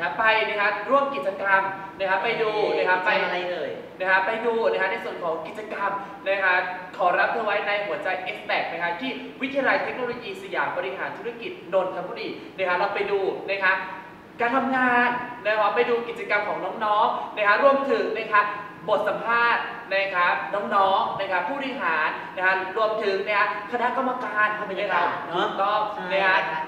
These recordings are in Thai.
นมาคะนะคะไปนะคะร่วมกิจกรรมนะคะไปดูนะคะไปไปอะไรเอ่ยนะคะไปดูนะคะในส่วนของกิจกรรมนะคะขอรับเธอไว้ในหัวใจ x b a c นะคะที่วิทยาลัยเทคโนโลยีสยามบริหารธุรกิจนนทบุรีนะคะเราไปดูนะคะการทำงานนะคะไปดูกิจกรรมของน้องๆนะคะรวมถึงนะคะบทสัมภาษณ์นะครับน้องๆนะคะผู้บริหารนะคะรวมถึงนะคะคณะกรรมการบรรยากาศเนอะถูกต้องใช่นะคะนะคะ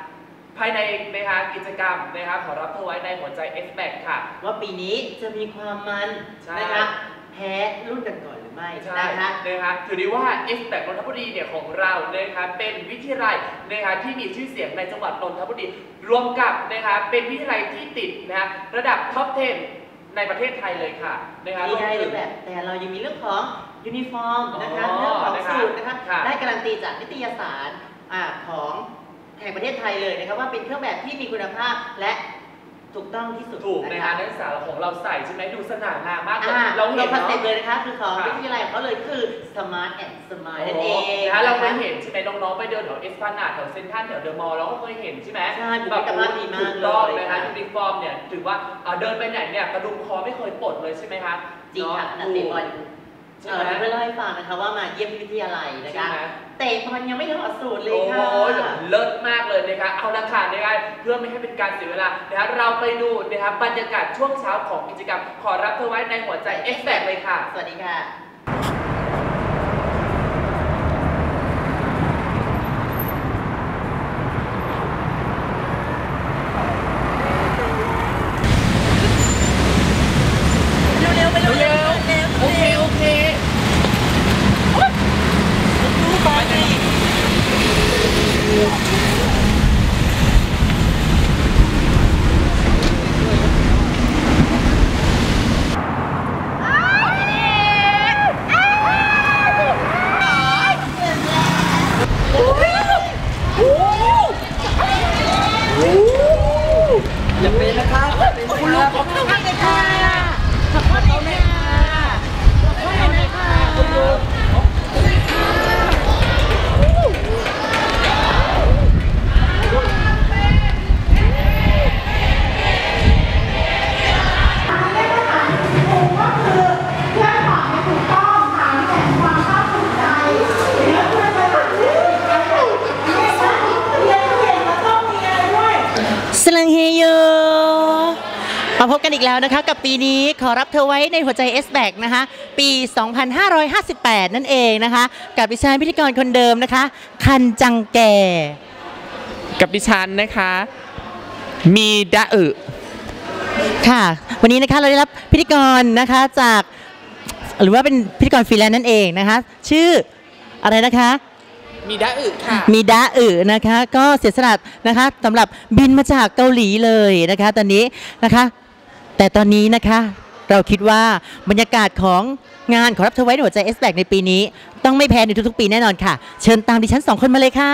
ภายในนะคะกิจกรรมนะคะขอรับเธอไว้ในหัวใจ x b a c ค่ะ ว่าปีนี้จะมีความมันใช่ นะคะแพ้รุ่นกันก่อนหรือไม่ใช่นะคะนะคะถือได้ว่า x แต่นนทบุรีเนี่ยของเรานะคะเป็นวิทยาลัยนะคะที่มีชื่อเสียงในจังหวัดนนทบุรีรวมกับนะคะเป็นวิทยาลัยที่ติดนะคะระดับท็อป 10 ในประเทศไทยเลยค่ะนะคะที่ได้รวมถึรูงปแบบแต่เรายังมีเรื่องของยูนิฟอร์มนะคะอ๋อเรื่องของนะคะสูตรนะคะค่ะ ได้การันตีจากนิตยสารอ่าของ แห่งประเทศไทยเลยนะคะว่าเป็นเครื่องแบบที่มีคุณภาพและถูกต้องที่สุดถูกนะนะคะนักศึกษาของเราใส่ใช่ไหมดูสง่างามมากเลยอ่าเราเห็นคอนเซ็ปเนาะต์เลยนะคะคือของค่ะ วิทยาลัยของเขาเลยคือ smart and smile นั่นเอโอ้งนะคะเราเคยนะคะเห็นใช่ไหมน้องๆไปเดินแถวเอสพานาแถวเซ็นทรัลแถวเดอะมอลล์เราก็เคยเห็นใช่ไหมใช่บุคลิกภาพดีมากถูกต้องเลยนะคะค่ะยูนิฟอร์มเนี่ยถือว่าอ่าเดินไปไหนเนี่ยกระดุมคอไม่เคยปลดเลยใช่ไหมคะจริงค่ะขเนานาดเตะบอลใช่ เอไหมอเพื่อนเล่าให้ฟังนะคะว่ามาเยี่ยมที่วิทยาลัยนะใช่คะไหม เตะบอลยังไม่ถอดสูตรเลยโอ้ค่ะยเลิศมากเลยนะคะเอาละค่ะนะคะเพื่อไม่ให้เป็นการเสียเวลานะคะเราไปดูนะคะบรรยากาศช่วงเช้าของกิจกรรม ขอรับเธอไว้ในหัวใจ X แบกเลยค่ะ สวัสดีค่ะ เร็วๆไปเร็วๆ เร็ว เร็วๆ โอเค โอเค ดูบอลดิ อย่าเป็นนะครับอย่าเป็นนะครับ สลังเฮโยมาพบกันอีกแล้วนะคะ กับปีนี้ ขอรับเธอไว้ในหัวใจ S b a c นะคะ ปี 2558 นั่นเองนะคะ กับดิฉันพิธีกรคนเดิมนะคะ คันจังแก่ กับดิฉันนะคะ มีดะอึค่ะ วันนี้นะคะเราได้รับพิธีกรนะคะจาก หรือว่าเป็นพิธีกรฟรีแลนซ์นั่นเองนะคะ ชื่ออะไรนะคะมีดะอึค่ะ มีดาอึนะคะ ก็เสียสละนะคะสำหรับบินมาจากเกาหลีเลยนะคะ ตอนนี้นะคะ แต่ตอนนี้นะคะ เราคิดว่าบรรยากาศของงานขอรับเธอไว้ในหัวใจเอสแบกในปีนี้ ต้องไม่แพ้ในทุกๆ ปีแน่นอนค่ะ เชิญตามดิฉันสองคนมาเลยค่ะ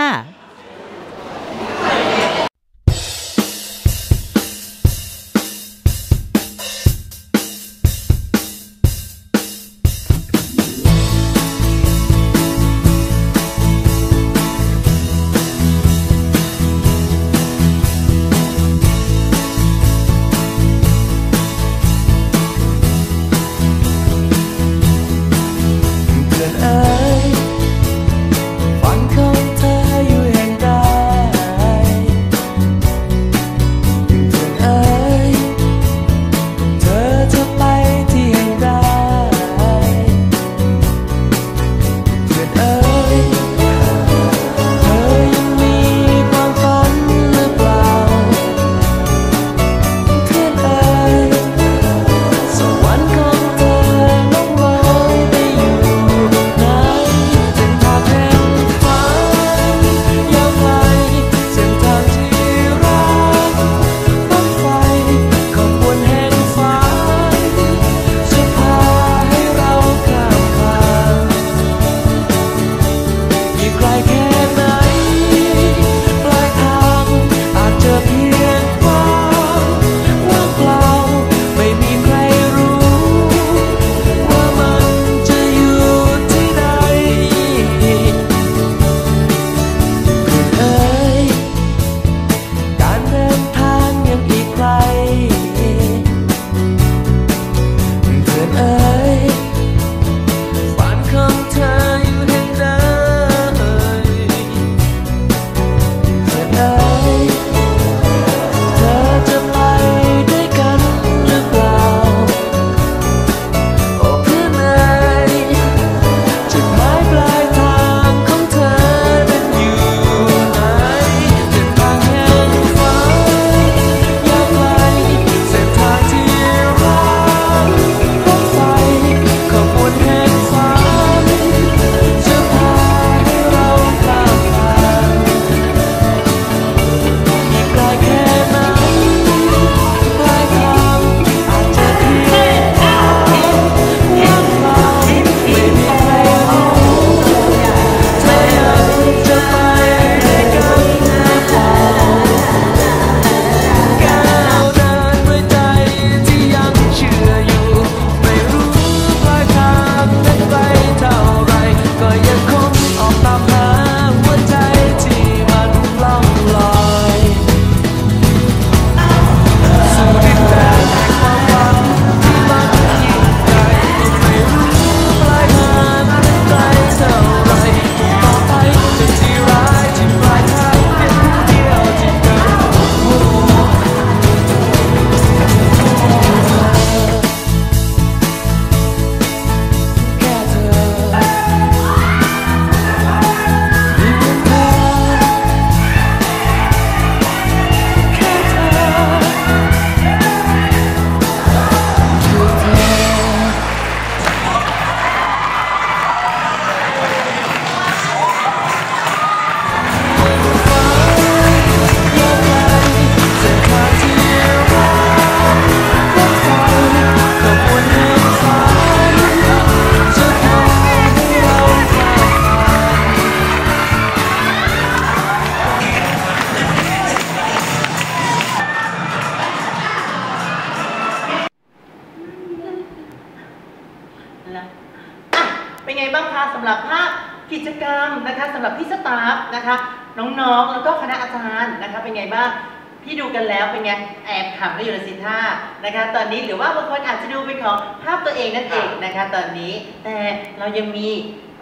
ขำกันอยู่ในสิท่านะคะ ตอนนี้หรือว่าบางคนอาจจะดูเป็นของภาพตัวเองนั่นเองนะคะ ตอนนี้แต่เรายังมี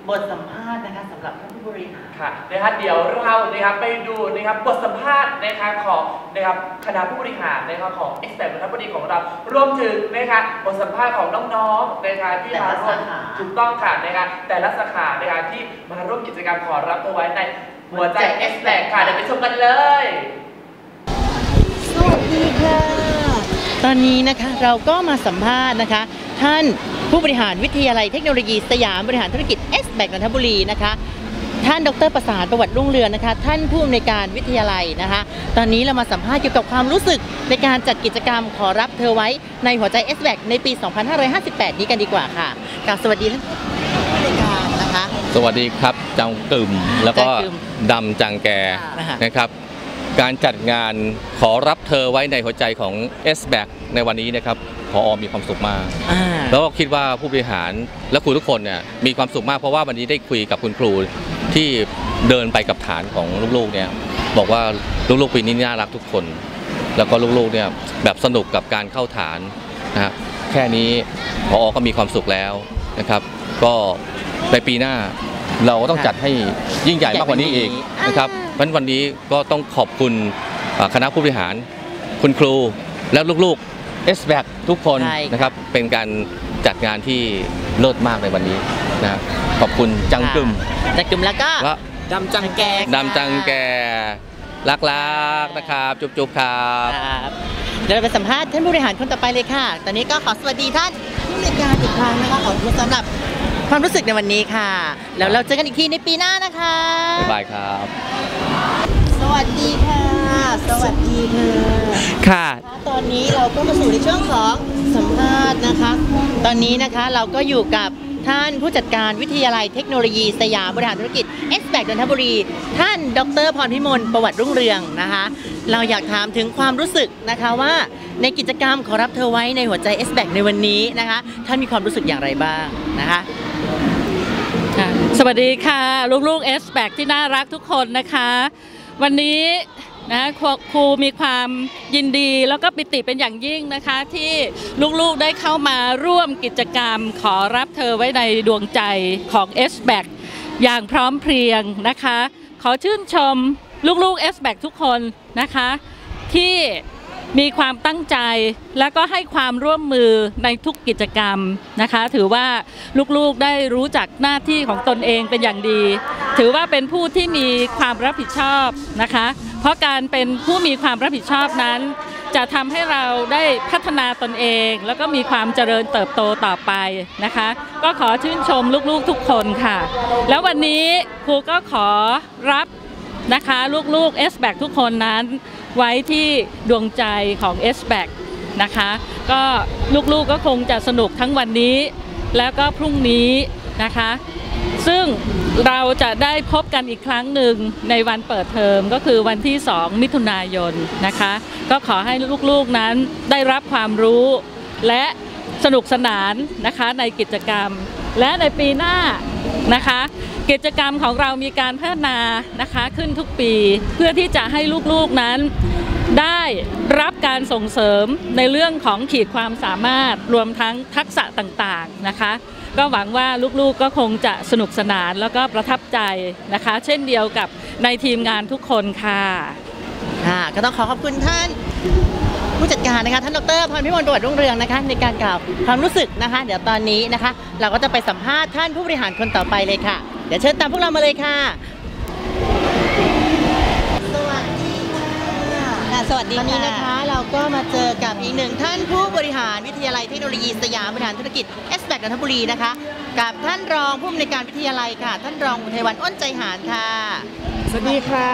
บทสัมภาษณ์นะคะสำหรับท่านผู้บริหารค่ะนะครับเดี๋ยวเรานะครับไปดูนะครับบทสัมภาษณ์นะครับของนะครับคณะผู้บริหารนะครับของ e x p e r t บดีของเรารวมถึงนะครับบทสัมภาษณ์ของน้องๆนะครับที่มาร่วมแต่ละสาขาถูกต้องค่ะนะครับแต่ละสาขานะครับที่มาร่วมกิจกรรมขอรับเธอไว้ในหัวใจ e x p e r t ค่ะเดี๋ยวไปชมกันเลยสวัสดีค่ะ ตอนนี้นะคะเราก็มาสัมภาษณ์นะคะ ท่านผู้บริหารวิทยาลัยเทคโนโลยีสยามบริหารธุรกิจ s อ b นนทบุรีนะคะ ท่านดรประสานประวัติรุ่งเรืองนะคะ ท่านผู้อำนวยการวิทยาลัยนะคะ ตอนนี้เรามาสัมภาษณ์เกี่ยวกับความรู้สึกในการจัดกิจกรรมขอรับเธอไว้ในหัวใจ s อ b ในปี 2558 นี้กันดีกว่าค่ะกราบสวัสดีท่านผู้อำนวยการนะคะ สวัสดีครับจังกึมแล้วก็จังกึมดำจังแกค่ะนะครับ การจัดงานขอรับเธอไว้ในหัวใจของ s b a c ในวันนี้นะครับพออมีความสุขมากอ่าแล้วก็คิดว่าผู้บริหารและครูทุกคนเนี่ยมีความสุขมากเพราะว่าวันนี้ได้คุยกับคุณครูที่เดินไปกับฐานของลูกๆเนี่ยบอกว่าลูกๆปีนี้น่ารักทุกคน แล้วก็ลูกๆเนี่ยแบบสนุกกับการเข้าฐานนะครับแค่นี้พอก็มีความสุขแล้วนะครับ ก็ในปีหน้า เราก็ต้องจัดให้ยิ่งใหญ่มากกว่านี้อีกนะครับเพราะฉะนั้นวันนี้ก็ต้องขอบคุณอ่าคณะผู้บริหาร คุณครูและลูกๆ s b a c ทุกคนใช่ค่ะนะครับเป็นการจัดงานที่เลิศมากในวันนี้นะขอบคุณจังกึมจังกึมแล้วก็และดำจังแกดำจังแกรักๆนะครับจุ๊บๆครับครับเดี๋ยวเราไปสัมภาษณ์ท่านผู้บริหารคนต่อไปเลยค่ะ ตอนนี้ก็ขอสวัสดีท่านผู้อำนวยการอีกครั้งนะคะขอบคุณสำหรับ ความรู้สึกในวันนี้ค่ะ แล้วเราเจอกันอีกทีในปีหน้านะคะบ๊ายบายครับ สวัสดีค่ะ สวัสดีค่ะค่ะ ตอนนี้เราก็มาสู่ในช่วงของสัมภาษณ์นะคะ ตอนนี้นะคะเราก็อยู่กับ ท่านผู้จัดการวิทยาลัยเทคโนโลยีสยามบริหารธุรกิจ s อ a c นนทบุรี ท่านดรพรพิมลประวัติรุ่งเรืองนะคะ เราอยากถามถึงความรู้สึกนะคะว่าในกิจกรรมขอรับเธอไว้ในหัวใจ s อ a c ในวันนี้นะคะ ท่านมีความรู้สึกอย่างไรบ้างนะคะสวัสดีค่ะ ลูกๆ s อ a c ที่น่ารักทุกคนนะคะ วันนี้ นะครูครูมีความยินดีแล้วก็ปิติเป็นอย่างยิ่งนะคะ ที่ลูกๆได้เข้ามาร่วมกิจกรรม ขอรับเธอไว้ในดวงใจของ s อ a c อย่างพร้อมเพรียงนะคะ ขอชื่นชมลูกๆ s อ a c ทุกคนนะคะ ที่ มีความตั้งใจและก็ให้ความร่วมมือในทุกกิจกรรมนะคะ ถือว่าลูกๆได้รู้จักหน้าที่ของตนเองเป็นอย่างดี ถือว่าเป็นผู้ที่มีความรับผิดชอบนะคะ เพราะการเป็นผู้มีความรับผิดชอบนั้น จะทำให้เราได้พัฒนาตนเอง แล้วก็มีความเจริญเติบโตต่อไปนะคะ ก็ขอชื่นชมลูกๆทุกคนค่ะ แล้ววันนี้ครูก็ขอรับนะคะ ลูกๆ s b a c ทุกคนนั้น ไว้ที่ดวงใจของ s b a c นะคะ ก็ลูกๆก็คงจะสนุกทั้งวันนี้ แล้วก็พรุ่งนี้นะคะ ซึ่งเราจะได้พบกันอีกครั้งหนึ่งในวันเปิดเทอมก็คือวันที่ 2 มิถุนายนนะคะ ก็ขอให้ลูกๆนั้นได้รับความรู้และสนุกสนานนะคะในกิจกรรม และในปีหน้านะคะ กิจกรรมของเรามีการพัฒนานะคะขึ้นทุกปีเพื่อที่จะให้ลูกๆนั้นได้รับการส่งเสริมในเรื่องของขีดความสามารถรวมทั้งทักษะต่างๆนะคะ ก็หวังว่าลูกๆก็คงจะสนุกสนานแล้วก็ประทับใจนะคะ เช่นเดียวกับในทีมงานทุกคนค่ะ ค่ะ ก็ต้องขอขอบคุณท่าน ผู้จัดการนะคะท่านดรพรพิมลตรวจรุ่งเรืองนะคะในการกล่าวความรู้สึกนะคะ เดี๋ยวตอนนี้นะคะ เราก็จะไปสัมภาษณ์ท่านผู้บริหารคนต่อไปเลยค่ะ เดี๋ยวเชิญตามพวกเรามาเลยค่ะ สวัสดีตอนนี้ค่ะนะคะเราก็มาเจอกับอีกหนึ่งท่านผู้บริหารวิทยาลัยเทคโนโลยีสยามบริหารธุรกิจ s อ a c นนทบุรีนะคะ กับท่านรองผู้อำนวยการวิทยาลัยค่ะ ท่านรองอุทัยวันอ้นใจหารค่ะ สวัสดีค่ะ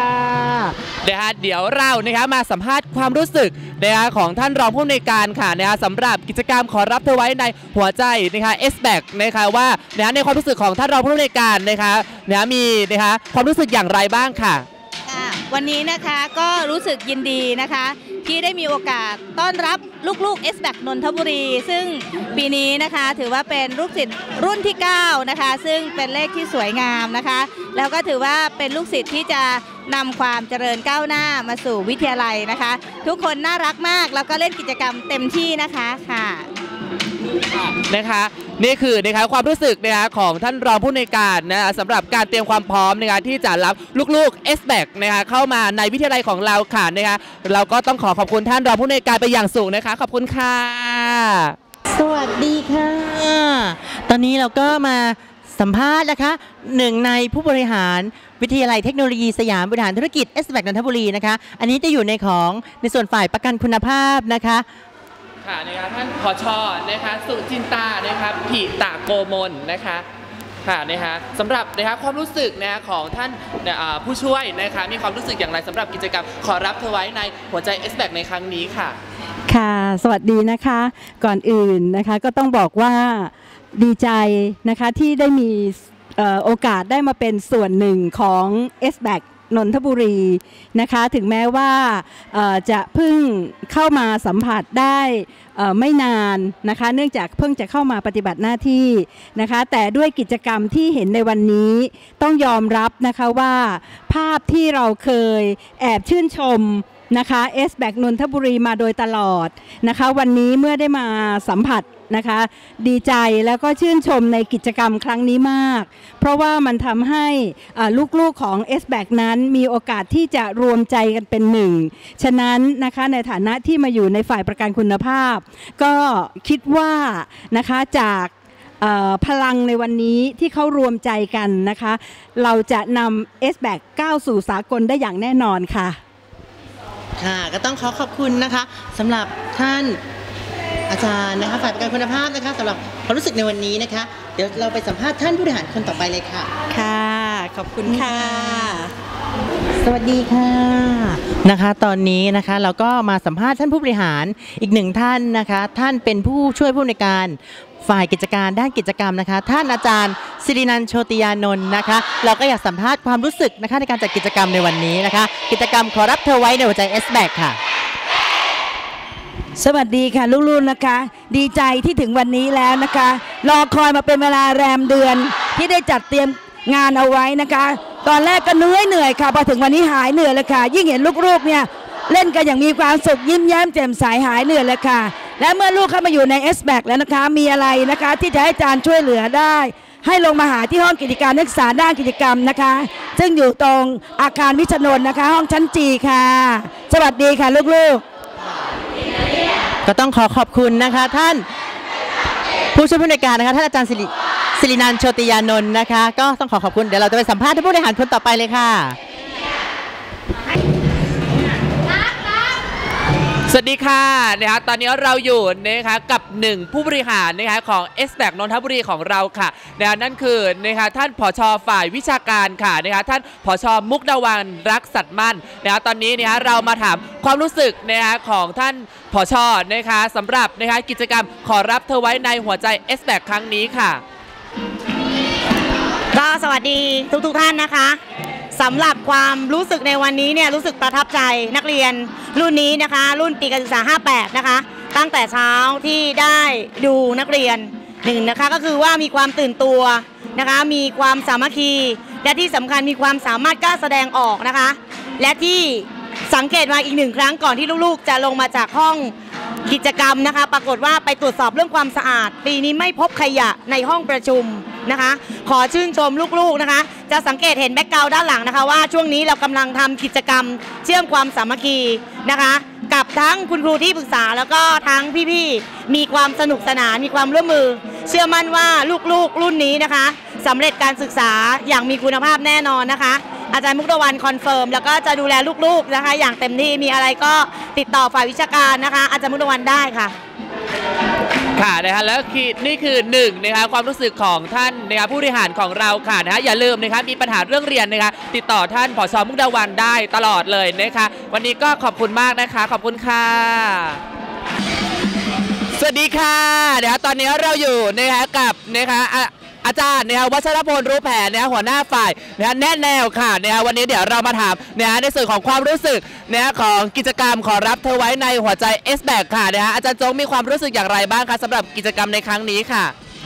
นะฮะเดี๋ยวเรานะคะมาสัมภาษณ์ความรู้สึกนะคะของท่านรองผู้อำนวยการค่ะนะคะสำหรับกิจกรรมขอรับเธอไว้ในหัวใจนะคะ s b a c นะคะว่านะในความรู้สึกของท่านรองผู้อำนวยการนะคะนะมีนะคะความรู้สึกอย่างไรบ้างค่ะค่ะ วันนี้นะคะก็รู้สึกยินดีนะคะ ที่ได้มีโอกาสต้อนรับลูกๆ s b a c นนทบุรี ซึ่งปีนี้นะคะถือว่าเป็นลูกศิษย์รุ่นที่ 9 นะคะ ซึ่งเป็นเลขที่สวยงามนะคะ แล้วก็ถือว่าเป็นลูกศิษย์ที่จะนำความเจริญก้าวหน้ามาสู่วิทยาลัยนะคะ ทุกคนน่ารักมากแล้วก็เล่นกิจกรรมเต็มที่นะคะค่ะนะคะ นี่คือนะคะความรู้สึกนะคะของท่านรองผู้ในการนะคะสำหรับการเตรียมความพร้อมนะคะที่จะรับลูกๆ s b a c นะคะเข้ามาในวิทยาลัยของเราค่ะนะคะเราก็ต้องขอขอบคุณท่านรองผู้ในการไปอย่างสูงนะคะ ขอบคุณค่ะ สวัสดีค่ะ ตอนนี้เราก็มาสัมภาษณ์นะคะหนึ่งในผู้บริหารวิทยาลัยเทคโนโลยีสยามบริหารธุรกิจเอสแบกนนทบุรีนะคะ อันนี้จะอยู่ในของในส่วนฝ่ายประกันคุณภาพนะคะ ค่ะนะคะท่านผอชอนะคะสุจินตานะคะผิตาโกมลนะคะค่ะนะคะสำหรับนะคะความรู้สึกนะของท่านผู้ช่วยนะคะมีความรู้สึกอย่างไรสำหรับกิจกรรมขอรับเธอไว้ในหัวใจ s b a c ในครั้งนี้ค่ะ ค่ะ สวัสดีนะคะ ก่อนอื่นนะคะก็ต้องบอกว่าดีใจนะคะที่ได้มีโอกาสได้มาเป็นส่วนหนึ่งของ s b a c นนทบุรีนะคะ ถึงแม้ว่าจะเพิ่งเข้ามาสัมผัสได้ไม่นานนะคะ เนื่องจากเพิ่งจะเข้ามาปฏิบัติหน้าที่นะคะ แต่ด้วยกิจกรรมที่เห็นในวันนี้ต้องยอมรับนะคะว่าภาพที่เราเคยแอบชื่นชม นะคะเอสแบกนนทบุรีมาโดยตลอดนะคะ วันนี้เมื่อได้มาสัมผัสนะคะ ดีใจแล้วก็ชื่นชมในกิจกรรมครั้งนี้มาก เพราะว่ามันทำให้ลูกๆของ s b a c นั้นมีโอกาสที่จะรวมใจกันเป็นหนึ่ง ฉะนั้นนะคะในฐานะที่มาอยู่ในฝ่ายประกันคุณภาพ ก็คิดว่านะคะจากพลังในวันนี้ที่เขารวมใจกันนะคะ เราจะนำ s b a c ก้าวสู่สากลได้อย่างแน่นอนค่ะ ค่ะ ก็ต้องขอขอบคุณนะคะสำหรับท่านอาจารย์นะคะฝ่ายประกันคุณภาพนะคะสำหรับความรู้สึกในวันนี้นะคะ เดี๋ยวเราไปสัมภาษณ์ท่านผู้บริหารคนต่อไปเลยค่ะ ค่ะ ขอบคุณค่ะ สวัสดีค่ะนะคะ ตอนนี้นะคะเราก็มาสัมภาษณ์ท่านผู้บริหารอีกหนึ่งท่านนะคะ ท่านเป็นผู้ช่วยผู้อำนวยการ ฝ่ายกิจการด้านกิจกรรมนะคะ ท่านอาจารย์สิรินันทโชติยานนท์นะคะ เราก็อยากสัมภาษณ์ความรู้สึกนะคะในการจัดกิจกรรมในวันนี้นะคะ กิจกรรมขอรับเธอไว้ในหัวใจ S b a c ค่ะ สวัสดีค่ะลูกๆนะคะ ดีใจที่ถึงวันนี้แล้วนะคะ รอคอยมาเป็นเวลาแรมเดือน ที่ได้จัดเตรียมงานเอาไว้นะคะ ตอนแรกก็เหนื่อยเหนื่อยค่ะพอถึงวันนี้หายเหนื่อยเลยค่ะ ยิ่งเห็นลูกๆเนี่ยเล่นกันอย่างมีความสุขยิ้มแย้มแจ่มใสหายเหนื่อยเลยค่ะ และเมื่อลูกเข้ามาอยู่ใน s b a c แล้วนะคะ มีอะไรนะคะ ที่จะให้อาจารย์ช่วยเหลือได้ ให้ลงมาหาที่ห้องกิจการนักศึกษาด้านกิจกรรมนะคะ ซึ่งอยู่ตรงอาคารวิชนนท์นะคะ ห้องชั้นจีค่ะ สวัสดีค่ะลูกๆ ก็ต้องขอขอบคุณนะคะท่าน ผู้ช่วยผู้อำนวยการนะคะท่านอาจารย์สิริสิรินันท์โชติยานนท์นะคะ ก็ต้องขอขอบคุณเดี๋ยวเราจะไปสัมภาษณ์ท่านผู้บริหารคนต่อไปเลยค่ะ สวัสดีค่ะนะคะตอนนี้เราอยู่นะคะกับหนึ่งผู้บริหารนะคะของ s อ a c นนทบุรีของเราค่ะนะคะนั่นคือนะคะท่านผอชฝ่ายวิชาการค่ะนะคะท่านผอชมุกดาวันรักสัตว์มั่นนะคะตอนนี้นะคะเรามาถามความรู้สึกนะคะของท่านผอชนะคะสำหรับนะคะกิจกรรมขอรับเธอไว้ในหัวใจ s อ a c ครั้งนี้ค่ะ ก็สวัสดีทุกทุกๆท่านนะคะ สำหรับความรู้สึกในวันนี้เนี่ยรู้สึกประทับใจนักเรียนรุ่นนี้นะคะ รุ่นปีการศึกษา 58 นะคะ ตั้งแต่เช้าที่ได้ดูนักเรียนหนึ่งนะคะก็คือว่ามีความตื่นตัวนะคะ มีความสามัคคีและที่สำคัญมีความสามารถกล้าแสดงออกนะคะ และที่สังเกตมาอีกหนึ่งครั้งก่อนที่ลูกๆ จะลงมาจากห้อง กิจกรรมนะคะ ปรากฏว่าไปตรวจสอบเรื่องความสะอาด ปีนี้ไม่พบขยะในห้องประชุมนะคะ ขอชื่นชมลูกๆนะคะ จะสังเกตเห็นแบ็กกราวด้านหลังนะคะว่าช่วงนี้เรากำลังทำกิจกรรมเชื่อมความสามัคคีนะคะ กับทั้งคุณครูที่ปรึกษาแล้วก็ทั้งพี่ๆมีความสนุกสนานมีความร่วมมือ เชื่อมั่นว่าลูกๆรุ่นนี้นะคะสำเร็จการศึกษาอย่างมีคุณภาพแน่นอนนะคะ อาจารย์มุกตะวันคอนเฟิร์มแล้วก็จะดูแลลูกๆนะคะ อย่างเต็มที่มีอะไรก็ติดต่อฝ่ายวิชาการนะคะ อาจารย์มุกตะวันได้ค่ะค่ะนะคะแล้วคือนี่คือหนึ่งนะคะความรู้สึกของท่านนะคะผู้บริหารของเราค่ะนะคะอย่าลืมนะคะมีปัญหาเรื่องเรียนนะคะติดต่อท่านผอชมุกดาวันได้ตลอดเลยนะคะวันนี้ก็ขอบคุณมากนะคะ ขอบคุณค่ะสวัสดีค่ะนะคะตอนนี้เราอยู่นะคะกับนะคะ อาจารย์นะฮะวัชรพลรู้แผนนะฮะหัวหน้าฝ่ายนะฮะแนะแนวค่ะนะฮะวันนี้เดี๋ยวเรามาถามนะฮะในส่วนของความรู้สึกนะฮะของกิจกรรมขอรับเธอไว้ในหัวใจ S b a c ค่ะนะฮะอาจารย์โจ๊กมีความรู้สึกอย่างไรบ้างคะสำหรับกิจกรรมในครั้งนี้ค่ะ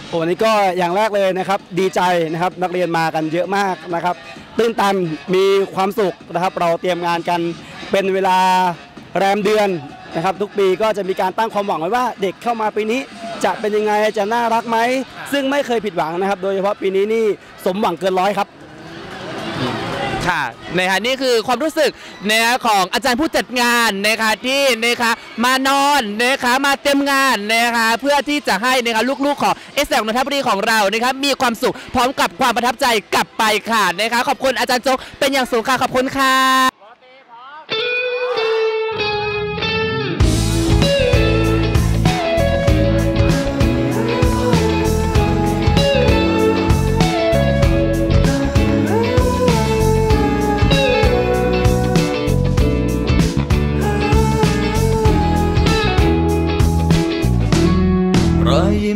โอ้วันนี้ก็อย่างแรกเลยนะครับดีใจนะครับนักเรียนมากันเยอะมากนะครับตื้นตันมีความสุขนะครับ เราเตรียมงานกันเป็นเวลาแรมเดือนนะครับ ทุกปีก็จะมีการตั้งความหวังไว้ว่าเด็กเข้ามาปีนี้ จะเป็นยังไงจะน่ารักไหม ซึ่งไม่เคยผิดหวังนะครับ โดยเฉพาะปีนี้นี่สมหวังเกินร้อยครับค่ะนะฮะนี่คือความรู้สึกนะฮะของอาจารย์ผู้จัดงานนะคะที่นะคะมานอนนะคะมาเต็มงานนะคะเพื่อที่จะให้นะคะลูกๆของเอสแนนทบุรีของเรานะคะมีความสุขพร้อมกับความประทับใจกลับไปค่ะนะคะขอบคุณอาจารย์โจ๊กเป็นอย่างสูงค่ะขอบคุณค่ะ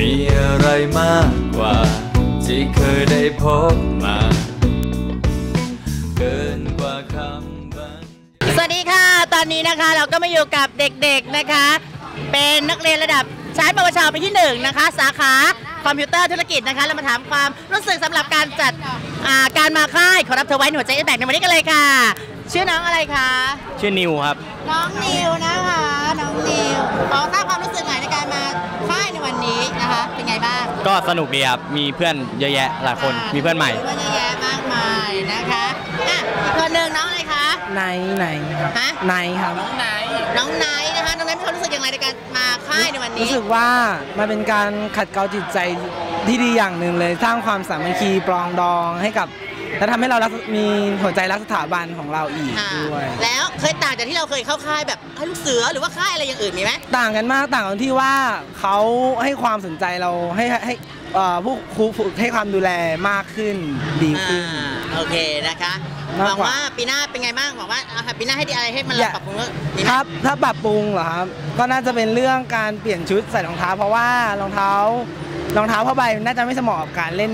มีอะไรมากกว่า ที่เคยได้พบมา เกินกว่าคำบรรสวัสดีค่ะ ตอนนี้นะคะเราก็มาอยู่กับเด็กๆนะคะ เป็นนักเรียนระดับชั้นปวชปีที่หนึ่งนะคะ สาขาคอมพิวเตอร์ธุรกิจนะคะ เรามาถามความรู้สึกสำหรับการจัดอ่าการมาค่ายขอรับเธอไว้ในหัวใจแบกในวันนี้กันเลยค่ะ ชื่อน้องอะไรคะ ชื่อนิวครับ น้องนิวนะคะ น้องนิวขอทราบความรู้สึกหน่อยในการมาค่ายในวันนี้นะคะ เป็นไงบ้างก็สนุกดีครับ มีเพื่อนเยอะแยะหลายคน มีเพื่อนใหม่ เพื่อนเยอะแยะมากมายนะคะอะอีกคนหนึ่งน้องอะไรคะไนไหนฮะไนครับ น้องไนท์น้องไนท์นะคะน้องไนท์มีความรู้สึกอย่างไรในการมาค่ายในวันนี้รู้สึกว่ามันเป็นการขัดเกลาจิตใจที่ดีอย่างหนึ่งเลย สร้างความสามัคคีปรองดองให้กับ และทำให้เรารักมีหัวใจรักสถาบันของเราอีกค่ะด้วย แล้วเคยต่างจากที่เราเคยเข้าค่ายแบบค่ายลูกเสือหรือว่าค่ายอะไรอย่างอื่นมีไหม ต่างกันมากต่างกันที่ว่าเขาให้ความสนใจเราให้ให้เอ่อผู้ครูฝึกให้ความดูแลมากขึ้นดีขึ้นอ่าโอเคนะคะหมากวังกว่า ว่าปีหน้าเป็นไงบ้างหวังว่าเอาค่ะปีหน้าให้ดีอะไรให้มันอย่าปรับปรุงดีไหม ครับถ้าปรับปรุงเหรอครับ ก็น่าจะเป็นเรื่องการเปลี่ยนชุดใส่รองเท้า เพราะว่ารองเท้า รองเท้าผ้าใบน่าจะไม่สมเหมาะกับการเล่น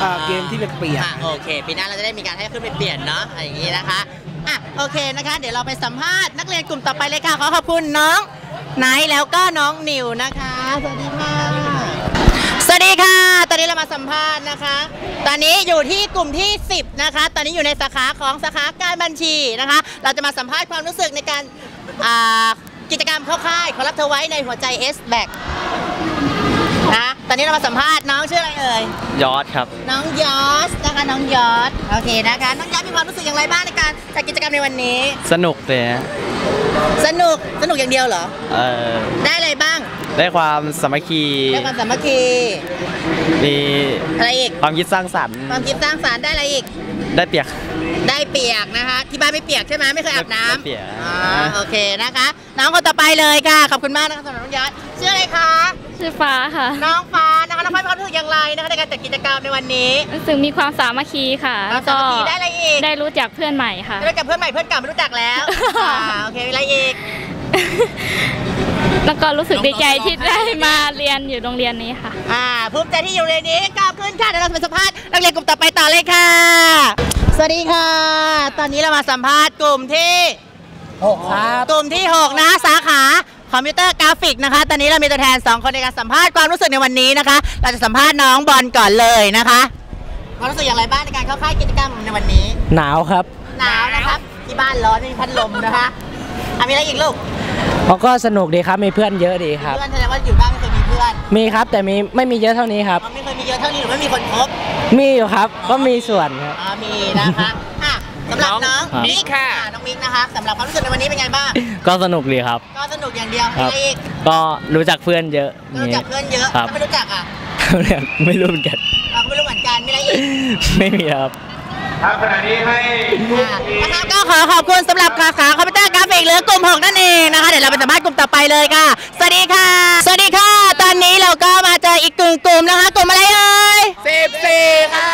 เอ่อเกมที่เปียกค่ะโอเคปีหน้าเราจะได้มีการให้ขึ้นไปเปลี่ยนเนาะอะไรอย่างนี้นะคะอะโอเคนะคะ เดี๋ยวเราไปสัมภาษณ์นักเรียนกลุ่มต่อไปเลยค่ะขอขอบคุณน้องไนท์แล้วก็น้องนิวนะคะ สวัสดีค่ะ สวัสดีค่ะ ตอนนี้เรามาสัมภาษณ์นะคะ ตอนนี้อยู่ที่กลุ่มที่ 10 นะคะ ตอนนี้อยู่ในสาขาของสาขาการบัญชีนะคะ เราจะมาสัมภาษณ์ความรู้สึกในการอ่ากิจกรรมเข้าค่ายขอรับเธอไว้ในหัวใจ S back นะ ตอนนี้เรามาสัมภาษณ์น้องชื่ออะไรเอ่ย ยอดครับ น้องยอสนะคะน้องยอสโอเคนะคะ น้องยอสมีความรู้สึกอย่างไรบ้างในการจัดกิจกรรมในวันนี้ สนุกเลยฮะสนุก สนุกอย่างเดียวเหรอ เอ่อได้อะไรบ้าง ได้ความสามัคคีได้ความสามัคคี มีอะไรอีก ความคิดสร้างสรรค์ ความคิดสร้างสรรค์ได้อะไรอีก ได้เปียก ได้เปียกนะคะ ที่บ้านไม่เปียกใช่ไหมไม่เคยอาบน้ำไม่เปียกอ่าโอเคนะคะ น้องคนต่อไปเลยค่ะ ขอบคุณมากนะคะสำหรับน้องยอสชื่ออะไรคะ ชื่อฟ้าค่ะ น้องฟ้านะคะน้องฟ้ามีความรู้สึกอย่างไรนะคะในการจัดกิจกรรมในวันนี้รู้สึกมีความสามัคคีค่ะความสามัคคีได้อะไรอีกได้รู้จักเพื่อนใหม่ค่ะได้กับเพื่อนใหม่เพื่อนเก่าไม่รู้จักแล้วอ่าโอเคมีอะไรอีกแล้วก็รู้สึกดีใจที่ได้มาเรียนอยู่โรงเรียนนี้ค่ะ อ่าภูมิใจที่อยู่ในนี้ขอบคุณค่ะเดี๋ยวเราไปสัมภาษณ์นักเรียนกลุ่มต่อไปต่อเลยค่ะ สวัสดีค่ะ ตอนนี้เรามาสัมภาษณ์กลุ่มที่6ครับกลุ่มที่6นะสาขา คอมพิวเตอร์กราฟิกนะคะ ตอนนี้เรามีตัวแทน 2 คนในการสัมภาษณ์ความรู้สึกในวันนี้นะคะ เราจะสัมภาษณ์น้องบอลก่อนเลยนะคะความรู้สึกอย่างไรบ้างในการเข้าค่ายกิจกรรมในวันนี้ หนาวครับ หนาวนะครับ ที่บ้านร้อนไม่มีพัดลมนะคะอะมีอะไรอีกลูกเขาก็สนุกดีครับ มีเพื่อนเยอะดีครับ เพื่อนแสดงว่าอยู่บ้านไม่เคยมีเพื่อน มีครับแต่มีไม่มีเยอะเท่านี้ครับ ไม่เคยมีเยอะเท่านี้หรือไม่มีคนคบ มีอยู่ครับ ก็มีส่วนครับอ่ามีนะคะอะสำหรับน้องครับมิกค่ะน้องมิกนะคะสำหรับความรู้สึกในวันนี้เป็นไงบ้างก็สนุกดีครับ ก็สนุกอย่างเดียวคมีรับอะไรอีกก็รู้จักเพื่อนเยอะรู้จักเพื่อนเยอะครับถ้าไม่รู้จักอะไม่รู้เหมือนกันเราก็ไม่รู้เหมือนกันนมีอะไรอีกไม่มีครับครับขณะนี้ให้ทุกทีมนะคะก็ขอขอบคุณสำหรับสาขาคอมพิวเตอร์กราฟิกหรือกลุ่มหกนั่นเองนะคะเดี๋ยวเราไปสัมภาษณ์กลุ่มต่อไปเลยค่ะ สวัสดีค่ะ สวัสดีค่ะ ตอนนี้เราก็มาเจออีกกลุ่มกลุ่มนะคะ กลุ่มอะไรเอ่ยสิบสี่ค่ะ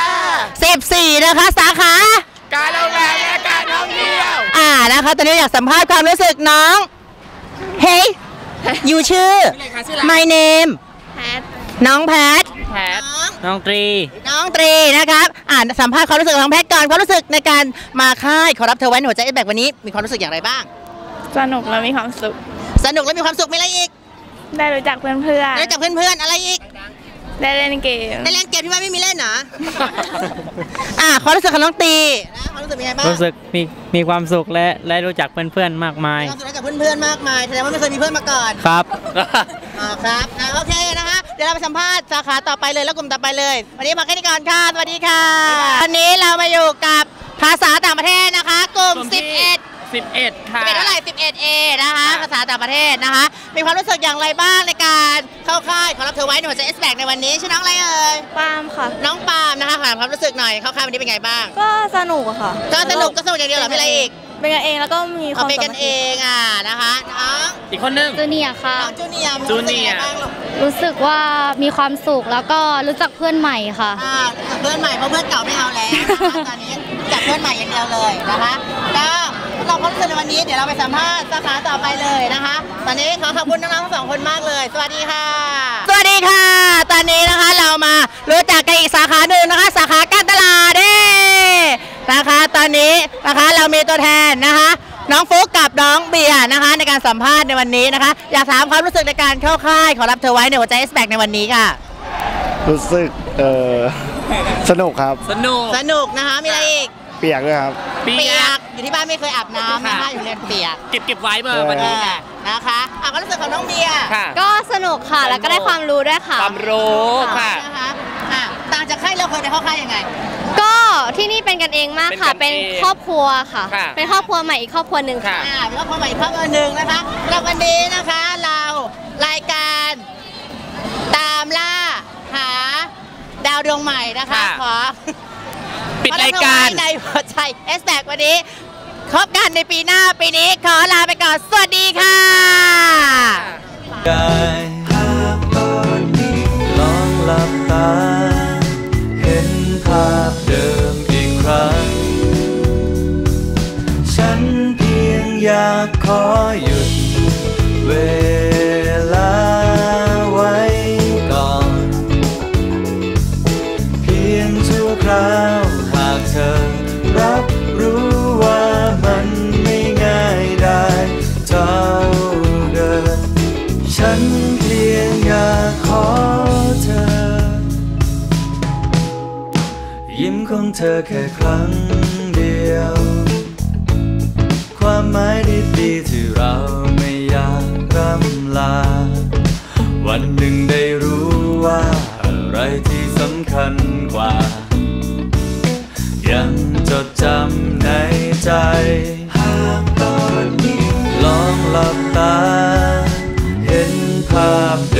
สิบสี่นะคะ สาขา การออกแบบและการท่องเที่ยว อ่านะคะ ตอนนี้อยากสัมภาษณ์ความรู้สึกน้อง เฮ้ยอยู่ชื่อ my name น้องแพท แพท น้องตรี น้องตรีนะครับ อ่านสัมภาษณ์ความรู้สึกของน้องแพทก่อนความรู้สึกในการมาค่ายขอรับเธอไว้ในหัวใจเอสแบกวันนี้มีความรู้สึกอย่างไรบ้าง สนุกและมีความสุข สนุกและมีความสุขมีอะไรอีก ได้รู้จักเพื่อนได้จากเพื่อนๆ อะไรอีกๆ ได้เล่นเกม ได้เล่นเกมที่ว่าไม่มีเล่นเหรอ อ่าความรู้สึกของน้องตีนะความรู้สึกเป็นไงบ้างรู้สึกมีมีความสุขและและรู้จักเพื่อนๆมากมายความสุขได้จากเพื่อนๆมากมายแสดงว่าไม่เคยมีเพื่อนมาก่อนครับอ่าครับอ่าโอเคนะคะเดี๋ยวเราไปสัมภาษณ์สาขาต่อไปเลยแล้วกลุ่มต่อไปเลย วันนี้มาแค่นี้ก่อนค่ะสวัสดีค่ะวันนี้เรามาอยู่กับภาษาต่างประเทศนะคะ กลุ่มกลุ่มที่11 11 ค่ะ11เท่าไหร่ 11A นะคะภาษาต่างประเทศนะคะ มีความรู้สึกอย่างไรบ้างในการเข้าค่ายขอรับเธอไว้ในหัวใจเอสแบกในวันนี้ชื่อน้องอะไรเอ่ยปาล์มค่ะ น้องปาล์มนะคะถามความรู้สึกหน่อยเข้าค่ายวันนี้เป็นไงบ้าง ก็สนุกอะค่ะ ก็สนุกก็สนุกอย่างเดียวเหรอมีอะไรอีก เป็นกันเองแล้วก็มีคเอาวามเป็นกันเองอะนะคะน้องอีกคนนึง จูเนียค่ะ น้องจูเนียร์มีจูความรู้สึกเนียังยร์ไงบ้างลูกรู้สึกว่ามีความสุขแล้วก็รู้จักเพื่อนใหม่ค่ะ อ่าเพื่อนใหม่เพราะเพื่อนเก่าไม่เอาแล้วนะคะตอนนี้จับเพื่อนใหม่อย่างเดียวเลยนะคะก็เราความรู้สึกในวันนี้เดี๋ยวเราไปสัมภาษณ์สาขาต่อไปเลยนะคะ ตอนนี้ขอขอบคุณน้องๆทั้งสองคนมากเลย สวัสดีค่ะ สวัสดีค่ะ ตอนนี้นะคะเรามารู้จักกันอีกสาขาหนึ่งนะคะ สาขาการตลาดเด้ นะคะ ตอนนี้นะคะเรามีตัวแทนนะคะ น้องฟุกกับน้องเบียร์นะคะ ในการสัมภาษณ์ในวันนี้นะคะ อยากถามความรู้สึกในการเข้าค่าย ขอรับเธอไว้ในหัวใจเอสแบกในวันนี้ค่ะ รู้สึกเออสนุกครับ สนุกสนุกนะคะมีอะไรอีกเปียกด้วยครับ เปียกอยู่ที่บ้านไม่เคยอาบน้ำนะคะค่ะอยู่เรียนเปียกเก็บเก็บไว้เบอร์วันนี้ค่ะนะคะอะความรู้สึกของน้องเบียร์ค่ะก็สนุกค่ะแล้วก็ได้ความรู้ด้วยค่ะ ความรู้ค่ะนะคะอะต่างจากค่ายเราเคยไปเข้าค่ายยังไง ก็ที่นี่เป็นกันเองมากค่ะ เป็เป็นนกันเองครอบครัวค่ะค่ะ เป็นครอบครัวใหม่อีกครอบครัวหนึ่งค่ะอ่าเป็นครอบครัวใหม่อีกครอบครัวหนึ่งนะคะสำหรับวันนี้นะคะเรารายการตามล่าหาดาวดวงใหม่นะคะค่ะขอปิดรายการในหัวใจเอสแบกวันนี้คบกันในปีหน้าปีนี้ขอลาไปก่อน สวัสดีค่ะ ค่ครั้งเดียว ความหมายดีๆที่เราไม่อยากร่ำลา วันหนึ่งได้รู้ว่าอะไรที่สำคัญกว่า ยังจดจำในใจ หากตอนนี้ลองหลับตา เห็นภาพเดิ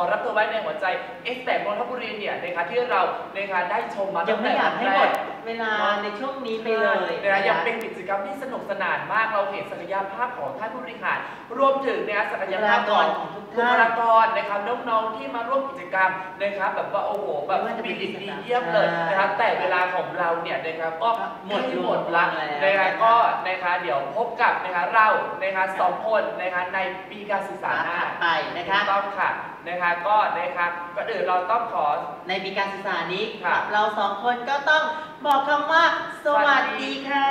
นะครับขอรับตัวไว้ในหัวใจเอ็กแต่นนทบุรีเนี่ยนะครับที่เรานะครับได้ชมมายัตั้งงไม่แต่อยากให้แรหมดเวลาในช่วงนี้ไปเลยนะยังเป็นกิจกรรมที่สนุกสนานมากเราเห็นศักยภาพของท่านผู้บริหารรวมถึงนะศักยภาพของบุคลากรนะครับน้องๆที่มาร่วมกิจกรรมนะครับแบบว่าโอ้โหแบบมีดีดีเยี่ยมเลยนะครับแต่เวลาของเราเนี่ยนะครับก็หมดหมดละนะครับก็นะคะเดี๋ยวพบกับนะคะเรานะคะสองคนนะคะในปีการศึกษาหน้า ไปนะคะถูกต้องค่ะนะคะก็นะคะก็อื่นเราต้องขอ ในปีการศึกษานี้ค่ะเราสองคนก็ต้องบอกคำว่า สวัสดีค่ะ